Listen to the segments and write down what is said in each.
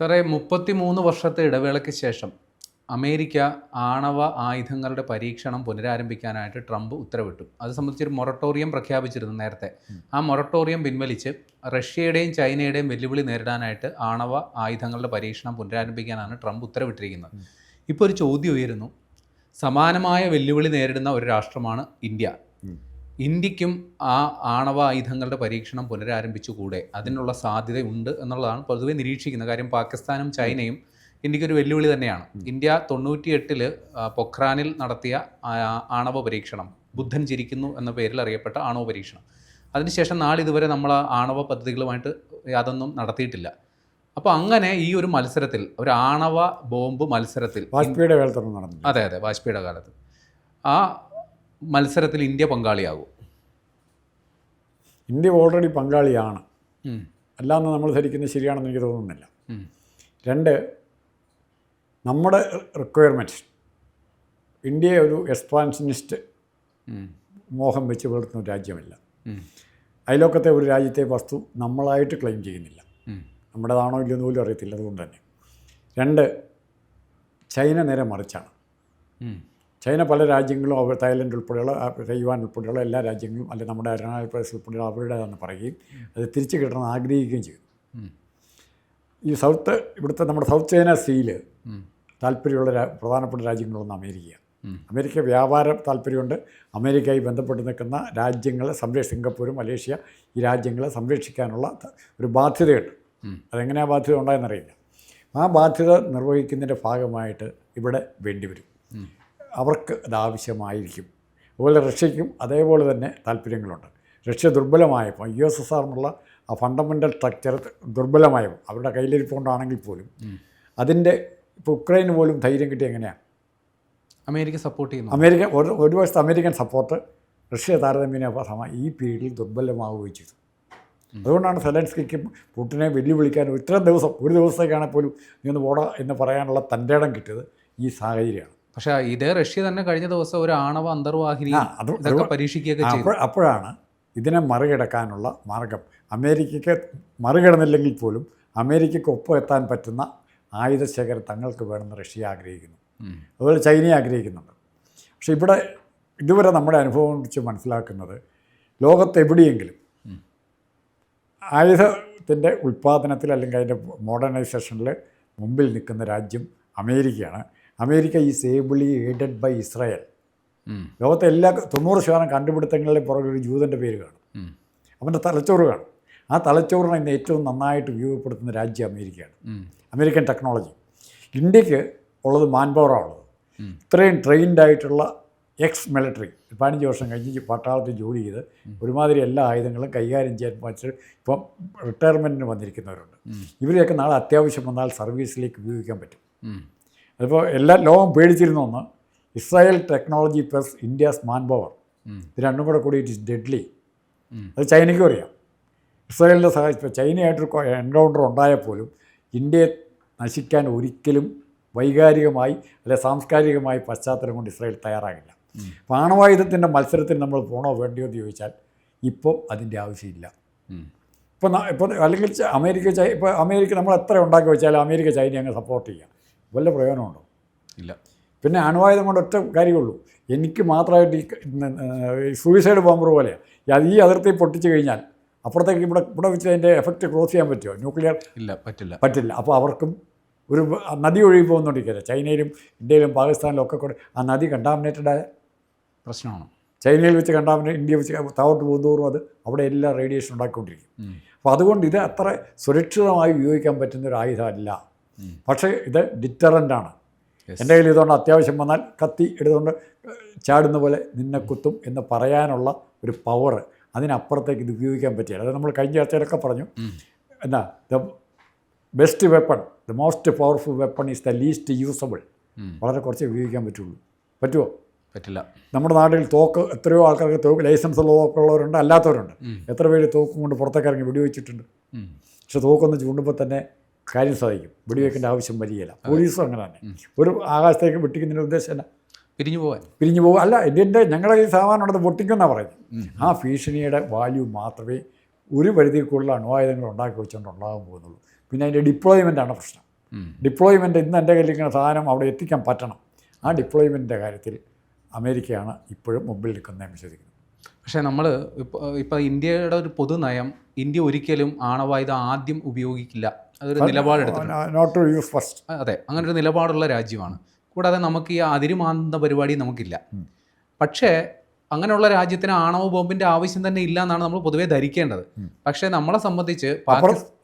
സാറേ മുപ്പത്തി മൂന്ന് വർഷത്തെ ഇടവേളയ്ക്ക് ശേഷം അമേരിക്ക ആണവ ആയുധങ്ങളുടെ പരീക്ഷണം പുനരാരംഭിക്കാനായിട്ട് ട്രംപ് ഉത്തരവിട്ടു. അത് സംബന്ധിച്ചൊരു മൊറട്ടോറിയം പ്രഖ്യാപിച്ചിരുന്നു നേരത്തെ. ആ മൊറട്ടോറിയം പിൻവലിച്ച് റഷ്യയുടെയും ചൈനയുടെയും വെല്ലുവിളി നേരിടാനായിട്ട് ആണവ ആയുധങ്ങളുടെ പരീക്ഷണം പുനരാരംഭിക്കാനാണ് ട്രംപ് ഉത്തരവിട്ടിരിക്കുന്നത്. ഇപ്പോൾ ഒരു ചോദ്യം ഉയരുന്നു. സമാനമായ വെല്ലുവിളി നേരിടുന്ന ഒരു രാഷ്ട്രമാണ് ഇന്ത്യ. ഇന്ത്യക്കും ആ ആണവ ആയുധങ്ങളുടെ പരീക്ഷണം പുനരാരംഭിച്ചുകൂടെ? അതിനുള്ള സാധ്യതയുണ്ട് എന്നുള്ളതാണ് പൊതുവെ നിരീക്ഷിക്കുന്നത് കാര്യം. പാകിസ്ഥാനും ചൈനയും ഇന്ത്യക്കൊരു വെല്ലുവിളി തന്നെയാണ്. ഇന്ത്യ തൊണ്ണൂറ്റി എട്ടിൽ പൊഖ്രാനിൽ നടത്തിയ ആണവ പരീക്ഷണം ബുദ്ധൻ ചിരിക്കുന്നു എന്ന പേരിൽ അറിയപ്പെട്ട ആണവ പരീക്ഷണം. അതിനുശേഷം നാളിതുവരെ നമ്മൾ ആ ആണവ പദ്ധതികളുമായിട്ട് യാതൊന്നും നടത്തിയിട്ടില്ല. അപ്പോൾ അങ്ങനെ ഈ ഒരു മത്സരത്തിൽ ഒരു ആണവ ബോംബ് മത്സരത്തിൽ വാജ്പേയിയുടെ കാലത്ത് നടന്നില്ല. അതെ അതെ വാജ്പേയിയുടെ കാലത്ത്. ആ മത്സരത്തിൽ ഇന്ത്യ പങ്കാളിയാകും. ഇന്ത്യ ഓൾറെഡി പങ്കാളിയാണ്. അല്ലാന്ന് നമ്മൾ ധരിക്കുന്നത് ശരിയാണെന്ന് എനിക്ക് തോന്നുന്നില്ല. രണ്ട് നമ്മുടെ റിക്വയർമെന്റ്സ് ഇന്ത്യയെ ഒരു എക്സ്പാൻഷനിസ്റ്റ് മോഹം വെച്ച് പുലർത്തുന്ന ഒരു രാജ്യമല്ല. അയലോക്കത്തെ ഒരു രാജ്യത്തെ വസ്തു നമ്മളായിട്ട് ക്ലെയിം ചെയ്യുന്നില്ല. നമ്മുടേതാണോ ഇല്ലെന്ന് പോലും അറിയത്തില്ല. അതുകൊണ്ട് തന്നെ. രണ്ട് ചൈന നേരെ മറിച്ചാണ്. ചൈന പല രാജ്യങ്ങളും അവർ തായ്ലൻഡ് ഉൾപ്പെടെയുള്ള തൈവാൻ ഉൾപ്പെടെയുള്ള എല്ലാ രാജ്യങ്ങളും അല്ലെങ്കിൽ നമ്മുടെ അരുണാചൽ പ്രദേശ് ഉൾപ്പെടെയുള്ള അവരുടേതാണെന്ന് പറയുകയും അത് തിരിച്ചു കിട്ടണമെന്ന് ആഗ്രഹിക്കുകയും ചെയ്തു. ഈ സൗത്ത് ഇവിടുത്തെ നമ്മുടെ സൗത്ത് ചൈന സീയിൽ ഉം. താല്പര്യമുള്ള പ്രധാനപ്പെട്ട രാജ്യങ്ങളൊന്ന് അമേരിക്കയാണ് ഉം. അമേരിക്ക വ്യാപാര താല്പര്യമുണ്ട്. അമേരിക്കയുമായി ബന്ധപ്പെട്ട് നിൽക്കുന്ന രാജ്യങ്ങളെ സംരക്ഷ സിംഗപ്പൂരും മലേഷ്യ ഈ രാജ്യങ്ങളെ സംരക്ഷിക്കാനുള്ള ഒരു ബാധ്യതയുണ്ട്. അതെങ്ങനെയാ അതെങ്ങനെയാണ് ബാധ്യത ഉണ്ടായെന്നറിയില്ല. ആ ബാധ്യത നിർവഹിക്കുന്നതിന്റെ ഭാഗമായിട്ട് ഇവിടെ വേണ്ടിവരും. അവർക്ക് അതാവശ്യമായിരിക്കും അതുപോലെ റഷ്യയ്ക്കും അതേപോലെ തന്നെ താല്പര്യങ്ങളുണ്ട്. റഷ്യ ദുർബലമായപ്പോൾ യു എസ് എസ് ആർ എന്നുള്ള ആ ഫണ്ടമെന്റൽ സ്ട്രക്ചർ ദുർബലമായപ്പോൾ അവരുടെ കയ്യിലിരിപ്പുകൊണ്ടാണെങ്കിൽ പോലും. അതിന്റെ ഇപ്പോൾ ഉക്രൈന് പോലും ധൈര്യം കിട്ടി എങ്ങനെയാണ് അമേരിക്ക സപ്പോർട്ട് ചെയ്യുന്നു. അമേരിക്ക ഒരു ഒരു വശത്ത് അമേരിക്കൻ സപ്പോർട്ട് റഷ്യ താരതമ്യേന ഈ പീരീഡിൽ ദുർബലമാവുകയും ചെയ്തു. അതുകൊണ്ടാണ് സെലൻസ്കിക്കും പുട്ടിനെ വെല്ലുവിളിക്കാൻ ഇത്രയും ദിവസം ഒരു ദിവസത്തേക്കാണെങ്കിൽ പോലും നീ ഒന്ന് പോടാ എന്ന് പറയാനുള്ള തന്റെ ഇടം കിട്ടിയത് ഈ സാഹചര്യമാണ്. പക്ഷേ ഇതേ റഷ്യ തന്നെ കഴിഞ്ഞ ദിവസം ഒരു ആണവ അന്തർവാഹിനി ഇതൊക്കെ പരീക്ഷിക്കുകയൊക്കെ ചെയ്തു. അപ്പോഴാണ് ഇതിനെ മറികടക്കാനുള്ള മാർഗം. അമേരിക്കയ്ക്ക് മറികടന്നില്ലെങ്കിൽ പോലും അമേരിക്കയ്ക്ക് ഒപ്പം എത്താൻ പറ്റുന്ന ആയുധശേഖരം തങ്ങൾക്ക് വേണമെന്ന് റഷ്യ ആഗ്രഹിക്കുന്നു. അതുപോലെ ചൈനയെ ആഗ്രഹിക്കുന്നുണ്ട്. പക്ഷേ ഇവിടെ ഇതുവരെ നമ്മുടെ അനുഭവം വെച്ച് മനസ്സിലാക്കുന്നത് ലോകത്തെവിടെയെങ്കിലും. ആയുധത്തിന്റെ ഉൽപ്പാദനത്തിൽ അല്ലെങ്കിൽ അതിന്റെ മോഡേണൈസേഷനിൽ മുമ്പിൽ നിൽക്കുന്ന രാജ്യം അമേരിക്കയാണ്. America is ably aided by Israel. ലോകത്തെ എല്ലാ തൊണ്ണൂറ് ശതമാനം കണ്ടുപിടുത്തങ്ങളുടെ പുറകിൽ ഒരു ജൂതന്റെ പേര് കാണും. അവന്റെ തലച്ചോറ് കാണും ആ തലച്ചോറിനെ ഇന്ന് ഏറ്റവും നന്നായിട്ട് ഉപയോഗപ്പെടുത്തുന്ന രാജ്യം അമേരിക്കയാണ് അമേരിക്കൻ ടെക്നോളജി ഇന്ത്യയ്ക്ക് ഉള്ളത് മാൻ പവറാണുള്ളത് ഉം. ഇത്രയും ട്രെയിൻഡ് ആയിട്ടുള്ള എക്സ് മിലിറ്ററി പതിനഞ്ച് വർഷം കഴിഞ്ഞ് പട്ടാളത്തിൽ ജോലി ചെയ്ത് ഒരുമാതിരി എല്ലാ ആയുധങ്ങളും കൈകാര്യം ചെയ്യാൻ പറ്റി ഇപ്പം റിട്ടയർമെന്റിന് വന്നിരിക്കുന്നവരുണ്ട്. ഇവരെയൊക്കെ നാളെ അത്യാവശ്യം വന്നാൽ സർവീസിലേക്ക് ഉപയോഗിക്കാൻ പറ്റും. അതിപ്പോൾ എല്ലാ ലോകം പേടിച്ചിരുന്ന ഒന്ന് Israel technology plus India's manpower. ഇത് രണ്ടും കൂടെ കൂടി ഇറ്റ് ഇസ് ഡെഡ്ലി അത് ചൈനയ്ക്കും അറിയാം. ഇസ്രായേലിനെ സഹായിച്ചപ്പോൾ ചൈനയായിട്ടൊരു എൻകൗണ്ടർ ഉണ്ടായാൽ പോലും ഇന്ത്യയെ നശിക്കാൻ ഒരിക്കലും വൈകാരികമായി അല്ലെ സാംസ്കാരികമായി പശ്ചാത്തലം കൊണ്ട് ഇസ്രായേൽ തയ്യാറാകില്ല. ആണവായുധത്തിന്റെ മത്സരത്തിന് നമ്മൾ പോണോ വേണ്ടിയോ എന്ന് ചോദിച്ചാൽ ഇപ്പോൾ അതിന്റെ ആവശ്യമില്ല. ഇപ്പോൾ ഇപ്പോൾ അല്ലെങ്കിൽ അമേരിക്ക ഇപ്പോൾ അമേരിക്ക നമ്മൾ എത്ര ഉണ്ടാക്കി വെച്ചാലും അമേരിക്ക ചൈന അങ്ങ് സപ്പോർട്ട് ചെയ്യുക വല്ല പ്രയോജനമുണ്ടോ? ഇല്ല. പിന്നെ അണുവായുധം കൊണ്ട് ഒറ്റ കാര്യമുള്ളൂ. എനിക്ക് മാത്രമായിട്ട് ഈ സൂയിസൈഡ് ബോംബർ പോലെയാണ് അത് ഈ അതിർത്തി പൊട്ടിച്ചു കഴിഞ്ഞാൽ അപ്പുറത്തേക്ക് ഇവിടെ ഇവിടെ വെച്ച് അതിന്റെ എഫക്റ്റ് ക്രോസ് ചെയ്യാൻ പറ്റുമോ? ന്യൂക്ലിയർ ഇല്ല പറ്റില്ല. പറ്റില്ല. അപ്പോൾ അവർക്കും ഒരു നദി ഒഴുകി പോകുന്നുണ്ടിരിക്കുക ചൈനയിലും ഇന്ത്യയിലും പാകിസ്ഥാനിലും ഒക്കെ കൂടെ ആ നദി കണ്ടാമിനേറ്റഡ് ആയ പ്രശ്നമാണ്. ചൈനയിൽ വെച്ച് കണ്ടാമിനേറ്റ് ഇന്ത്യ വെച്ച് താവോട്ട് പോകുന്നതോറും അത് അവിടെ എല്ലാം റേഡിയേഷൻ ഉണ്ടാക്കിക്കൊണ്ടിരിക്കും. അപ്പോൾ അതുകൊണ്ട് ഇത് അത്ര സുരക്ഷിതമായി ഉപയോഗിക്കാൻ പറ്റുന്ന ഒരു ആയുധമല്ല. പക്ഷേ ഇത് ഡിറ്ററന്റാണ്. ആണ് എന്റെ കയ്യിൽ ഇതുകൊണ്ട് അത്യാവശ്യം വന്നാൽ കത്തി എടുത്തുകൊണ്ട് ചാടുന്ന പോലെ നിന്നെ കുത്തും എന്ന് പറയാനുള്ള ഒരു പവർ അതിനപ്പുറത്തേക്ക് ഇത് ഉപയോഗിക്കാൻ പറ്റില്ല. അത് നമ്മൾ കഴിഞ്ഞ ചർച്ചയിലൊക്കെ പറഞ്ഞു. എന്നാ the best weapon the most powerful weapon is the least usable വളരെ കുറച്ച് ഉപയോഗിക്കാൻ പറ്റുള്ളൂ. പറ്റുമോ പറ്റില്ല. നമ്മുടെ നാട്ടിൽ തോക്ക് എത്രയോ ആൾക്കാർക്ക് തോക്ക് ലൈസൻസ് ഉള്ള തോക്കുള്ളവരുണ്ട് അല്ലാത്തവരുണ്ട്. എത്ര പേര് തോക്കും കൊണ്ട് പുറത്തേക്ക് ഇറങ്ങി വെടിവെച്ചിട്ടുണ്ട്. പക്ഷെ തോക്കൊന്ന് ചൂണ്ടുമ്പോൾ തന്നെ കാര്യം സാധിക്കും. വെടിവെക്കേണ്ട ആവശ്യം വരികയില്ല. പോലീസും അങ്ങനെ തന്നെ. ഒരു ആകാശത്തേക്ക് വെട്ടിക്കുന്നതിന്റെ ഉദ്ദേശം എന്നാ? പിരിഞ്ഞു പോകാൻ പിരിഞ്ഞു പോകും അല്ല ഇതിന്റെ ഞങ്ങളുടെ ഈ സാമാനുള്ളത് പൊട്ടിക്കുമെന്നാണ് പറയുന്നത്. ആ ഭീഷണിയുടെ വാല്യൂ മാത്രമേ ഒരു പരിധിക്കുള്ള അണുവായുധങ്ങൾ ഉണ്ടാക്കി വെച്ചുകൊണ്ട് ഉണ്ടാകാൻ പോകുന്നുള്ളൂ. പിന്നെ അതിന്റെ ഡിപ്ലോയ്മെന്റാണ് പ്രശ്നം. ഡിപ്ലോയ്മെന്റ് ഡിപ്ലോയ്മെന്റ് ഇന്ന് എന്റെ കയ്യിൽ ഇങ്ങനെ സാധനം അവിടെ എത്തിക്കാൻ പറ്റണം. ആ ഡിപ്ലോയ്മെന്റിന്റെ കാര്യത്തിൽ അമേരിക്കയാണ് ഇപ്പോഴും മുമ്പിൽ നിൽക്കുന്നത് വിശ്വസിക്കുന്നത് പക്ഷേ നമ്മൾ ഇപ്പോൾ ഇപ്പോൾ ഇന്ത്യയുടെ ഒരു പൊതുനയം ഇന്ത്യ ഒരിക്കലും ആണവായുധം ആദ്യം ഉപയോഗിക്കില്ല. അതൊരു നിലപാടെടുത്തിട്ടുണ്ട് നോട്ട് ടു യൂസ് ഫസ്റ്റ് അതെ അങ്ങനെ ഒരു നിലപാടുള്ള രാജ്യമാണ്. കൂടാതെ നമുക്ക് ഈ അതിരുമാന്ത പരിപാടി നമുക്കില്ല. പക്ഷേ അങ്ങനെയുള്ള രാജ്യത്തിന് ആണവ ബോംബിന്റെ ആവശ്യം തന്നെ ഇല്ല എന്നാണ് നമ്മൾ പൊതുവെ ധരിക്കേണ്ടത്. പക്ഷേ നമ്മളെ സംബന്ധിച്ച്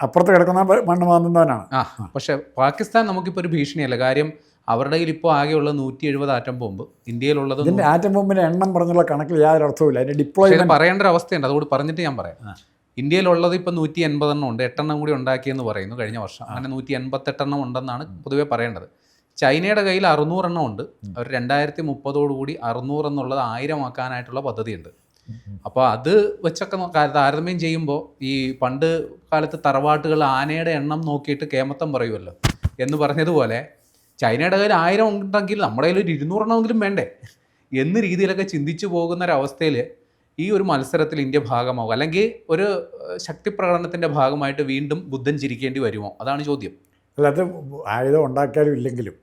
അപ്പുറത്ത് കിടക്കുന്ന മണ്ണ് മാന്തുന്നവനാണ്. ആ പക്ഷേ പാകിസ്ഥാൻ നമുക്കിപ്പോൾ ഒരു ഭീഷണിയല്ല. കാര്യം അവരുടെ കയ്യിൽ ഇപ്പോൾ ആകെയുള്ള നൂറ്റി എഴുപത് ആറ്റം ബോംബ് ഇന്ത്യയിലുള്ളത് ആറ്റം ബോംബിന്റെ എണ്ണം പറഞ്ഞുള്ള കണക്കിൽ യാതൊരു അർത്ഥവുമില്ല അതിന്റെ അതിന്റെ ഡിപ്ലോയ്മെന്റ് പറയേണ്ട ഒരു അവസ്ഥയുണ്ട്. അതുകൊണ്ട് പറഞ്ഞിട്ട് ഞാൻ പറയാം. ഇന്ത്യയിലുള്ളത് ഇപ്പം നൂറ്റി എൺപതെണ്ണം ഉണ്ട്. എട്ടെണ്ണം കൂടി ഉണ്ടാക്കിയെന്ന് പറയുന്നു കഴിഞ്ഞ വർഷം. അങ്ങനെ നൂറ്റി എൺപത്തെട്ടെണ്ണം ഉണ്ടെന്നാണ് പൊതുവേ പറയേണ്ടത്. ചൈനയുടെ കയ്യിൽ അറുന്നൂറെണ്ണം ഉണ്ട്. അവർ രണ്ടായിരത്തി മുപ്പതോടുകൂടി അറുന്നൂറ് എന്നുള്ളത് ആയിരം ആക്കാനായിട്ടുള്ള പദ്ധതിയുണ്ട് അപ്പോൾ അത് വെച്ചൊക്കെ താരതമ്യം ചെയ്യുമ്പോൾ ഈ പണ്ട് കാലത്ത് തറവാട്ടുകൾ ആനയുടെ എണ്ണം നോക്കിയിട്ട് കേമത്തം പറയുമല്ലോ എന്ന് പറഞ്ഞതുപോലെ ചൈനയുടെ കയ്യിൽ ആയിരം ഉണ്ടെങ്കിൽ നമ്മുടെ കയ്യിൽ ഒരു ഇരുന്നൂറെണ്ണമെങ്കിലും വേണ്ടേ? എന്ന രീതിയിലൊക്കെ ചിന്തിച്ചു പോകുന്ന ഒരവസ്ഥയിൽ ഈ ഒരു മത്സരത്തിൽ ഇന്ത്യ ഭാഗമാവുക. അല്ലെങ്കിൽ ഒരു ശക്തി പ്രകടനത്തിന്റെ ഭാഗമായിട്ട് വീണ്ടും ബുദ്ധൻ ചിരിക്കേണ്ടി വരുമോ? അതാണ് ചോദ്യം. അല്ല അത് ആയുധം ഉണ്ടാക്കിയാലും ഇല്ലെങ്കിലും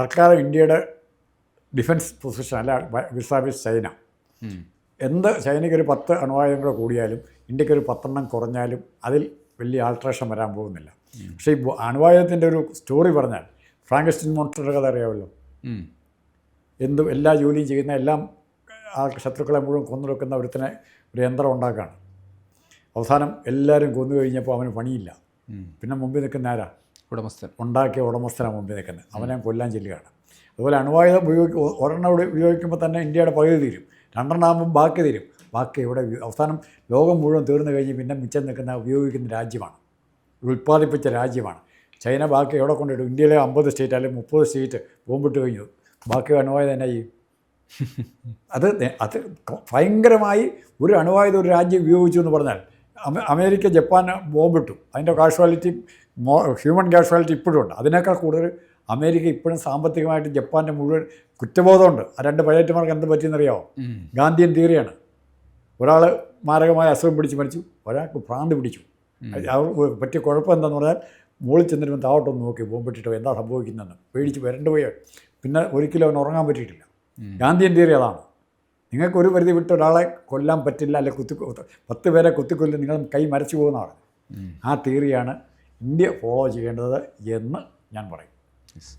തൽക്കാലം ഇന്ത്യയുടെ ഡിഫൻസ് പൊസിഷൻ അല്ല വിസാബിസ് ചൈന. എന്ത് ചൈനയ്ക്ക് ഒരു പത്ത് അണുവായുധം കൂടെ കൂടിയാലും ഇന്ത്യയ്ക്ക് ഒരു പത്തെണ്ണം കുറഞ്ഞാലും അതിൽ വലിയ ആൾട്രേഷൻ വരാൻ പോകുന്നില്ല. പക്ഷേ ഈ അണുവായുധത്തിന്റെ ഒരു സ്റ്റോറി പറഞ്ഞാൽ ഫ്രാങ്കസ്റ്റിൻ മോൺസ്റ്ററുടെ കഥ അറിയാമല്ലോ. എന്തും എല്ലാ ജോലിയും ചെയ്യുന്ന എല്ലാം ആൾ ശത്രുക്കളെ മുഴുവൻ കൊന്നുവെക്കുന്ന ഒരുത്തിനെ ഒരു യന്ത്രം ഉണ്ടാക്കുകയാണ് അവസാനം എല്ലാവരും കൊന്നു കഴിഞ്ഞപ്പോൾ അവന് പണിയില്ല. പിന്നെ മുമ്പിൽ നിൽക്കുന്ന ആരാ? ഉടമസ്ഥൻ. ഉണ്ടാക്കിയ ഉടമസ്ഥനാണ് മുമ്പിൽ നിൽക്കുന്നത്. അവനെ കൊല്ലാൻ ചെല്ലുകയാണ്. അതുപോലെ അണുവായുധം ഉപയോഗിക്കും ഒരെണ്ണം ഇവിടെ ഉപയോഗിക്കുമ്പോൾ തന്നെ ഇന്ത്യയുടെ പകുതി തീരും. രണ്ടെണ്ണമാകുമ്പോൾ ബാക്കി തീരും. ബാക്കി ഇവിടെ അവസാനം ലോകം മുഴുവൻ തീർന്നു കഴിഞ്ഞ് പിന്നെ മിച്ചം നിൽക്കുന്ന ഉപയോഗിക്കുന്ന രാജ്യമാണ്. ഉൽപ്പാദിപ്പിച്ച രാജ്യമാണ്. ചൈന ബാക്കി എവിടെ കൊണ്ടിടും ഇന്ത്യയിലെ അമ്പത് സ്റ്റേറ്റ് അല്ലെങ്കിൽ മുപ്പത് സ്റ്റേറ്റ് ബോംബിട്ട് കഴിഞ്ഞു. ബാക്കി അണുവായുധം തന്നെ ചെയ്യും? അത് അത് ഭയങ്കരമായി ഒരു അണുവായുധം ഒരു രാജ്യം ഉപയോഗിച്ചു എന്ന് പറഞ്ഞാൽ അമേ- അമേരിക്ക ജപ്പാൻ ബോംബിട്ടു. അതിന്റെ കാഷ്വാലിറ്റി മോ ഹ്യൂമൻ കാഷ്വാലിറ്റി ഇപ്പോഴും ഉണ്ട്. അതിനേക്കാൾ കൂടുതൽ അമേരിക്ക ഇപ്പോഴും സാമ്പത്തികമായിട്ട് ജപ്പാന്റെ മുഴുവൻ കുറ്റബോധമുണ്ട്. ആ രണ്ട് പൈലറ്റുമാർക്ക് എന്ത് പറ്റിയെന്നറിയാമോ. ഗാന്ധിയൻ തിയറിയാണ്. ഒരാൾ മാരകമായ അസുഖം പിടിച്ച് മരിച്ചു ഒരാൾക്ക് പ്രാന്ത് പിടിച്ചു. പറ്റിയ കുഴപ്പം എന്താണെന്ന് പറഞ്ഞാൽ മുകളിൽ ചെന്നിരുമ്പോൾ താവട്ടൊന്ന് നോക്കി ബോംബിട്ടിട്ടോ എന്താ സംഭവിക്കുന്നതെന്ന്. പേടിച്ച് വരണ്ടു പോയി പിന്നെ ഒരിക്കലും അവൻ ഉറങ്ങാൻ പറ്റിയിട്ടില്ല. ഗാന്ധിയൻ തിയറി അതാണ് നിങ്ങൾക്ക് ഒരു പരിധി വിട്ട് ഒരാളെ കൊല്ലാൻ പറ്റില്ല അല്ലെ കുത്തി പത്ത് പേരെ കുത്തിക്കൊല്ലും നിങ്ങൾ കൈ മരച്ചു പോകുന്നതാണ്. ആ തിയറിയാണ് ഇന്ത്യ ഫോളോ ചെയ്യേണ്ടത് എന്ന് ഞാൻ പറയും.